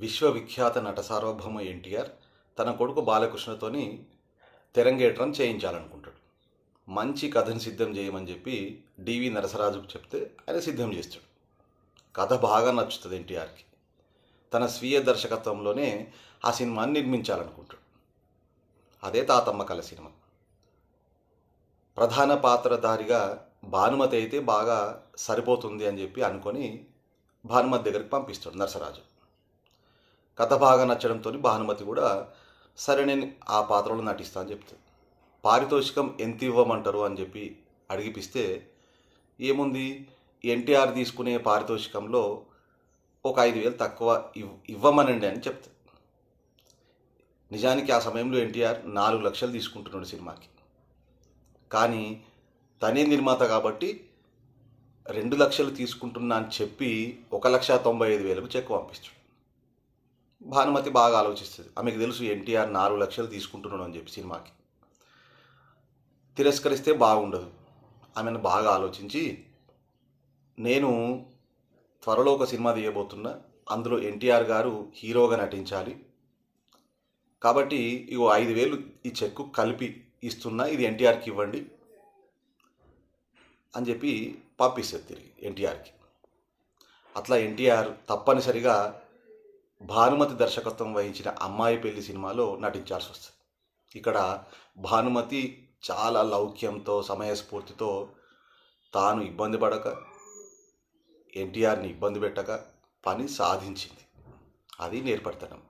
విశ్వవిఖ్యాత నట సార్వభౌమ ఎన్టీఆర్ తన కొడుకు బాలకృష్ణతోని తెరంగేట్రం చేయించాలనుకుంటాడు. మంచి కథను సిద్ధం చేయమని చెప్పి డివి నరసరాజుకు చెప్తే ఆయన సిద్ధం చేస్తాడు. కథ బాగా నచ్చుతుంది ఎన్టీఆర్కి. తన స్వీయ దర్శకత్వంలోనే ఆ సినిమాని నిర్మించాలనుకుంటాడు. అదే తాతమ్మ కళ సినిమా. ప్రధాన పాత్రధారిగా భానుమతి అయితే బాగా సరిపోతుంది అని చెప్పి అనుకొని భానుమతి దగ్గరికి పంపిస్తాడు నరసరాజు. కథ బాగా నచ్చడంతో భానుమతి కూడా సరే నేను ఆ పాత్రలో నటిస్తా అని చెప్తుంది. పారితోషికం ఎంత ఇవ్వమంటారు? అని చెప్పి అడిగిపిస్తే ఏముంది? ఎన్టీఆర్ తీసుకునే పారితోషికంలో ఒక ఐదు వేలు తక్కువ ఇవ్ ఇవ్వమనండి అని చెప్తుంది. నిజానికి ఆ సమయంలో ఎన్టీఆర్ నాలుగు లక్షలు తీసుకుంటున్నాడు సినిమాకి. కానీ తనే నిర్మాత కాబట్టి రెండు లక్షలు తీసుకుంటున్నా అని చెప్పి ఒక లక్ష తొంభై ఐదు వేలకు చెక్ పంపిస్తాడు భానుమతి బాగా ఆలోచిస్తుంది. ఆమెకు తెలుసు ఎన్టీఆర్ నాలుగు లక్షలు తీసుకుంటున్నాడు అని చెప్పి సినిమాకి. తిరస్కరిస్తే బాగుండదు. ఆమెను బాగా ఆలోచించి నేను త్వరలో ఒక సినిమా తీయబోతున్నా అందులో ఎన్టీఆర్ గారు హీరోగా నటించాలి. కాబట్టి ఇగో ఐదు వేలు ఈ చెక్కు కలిపి ఇస్తున్నా ఇది ఎన్టీఆర్కి ఇవ్వండి అని చెప్పి పంపిస్తుంది తిరిగి ఎన్టీఆర్కి. అట్లా ఎన్టీఆర్ తప్పనిసరిగా భానుమతి దర్శకత్వం వహించిన అమ్మాయి పెళ్ళి సినిమాలో నటించాల్సి వస్తుంది ఇక్కడ భానుమతి చాలా లౌక్యంతో సమయస్ఫూర్తితో తాను ఇబ్బంది పడక ఎన్టీఆర్ని ఇబ్బంది పెట్టక పని సాధించింది. అది నేర్పడతనం.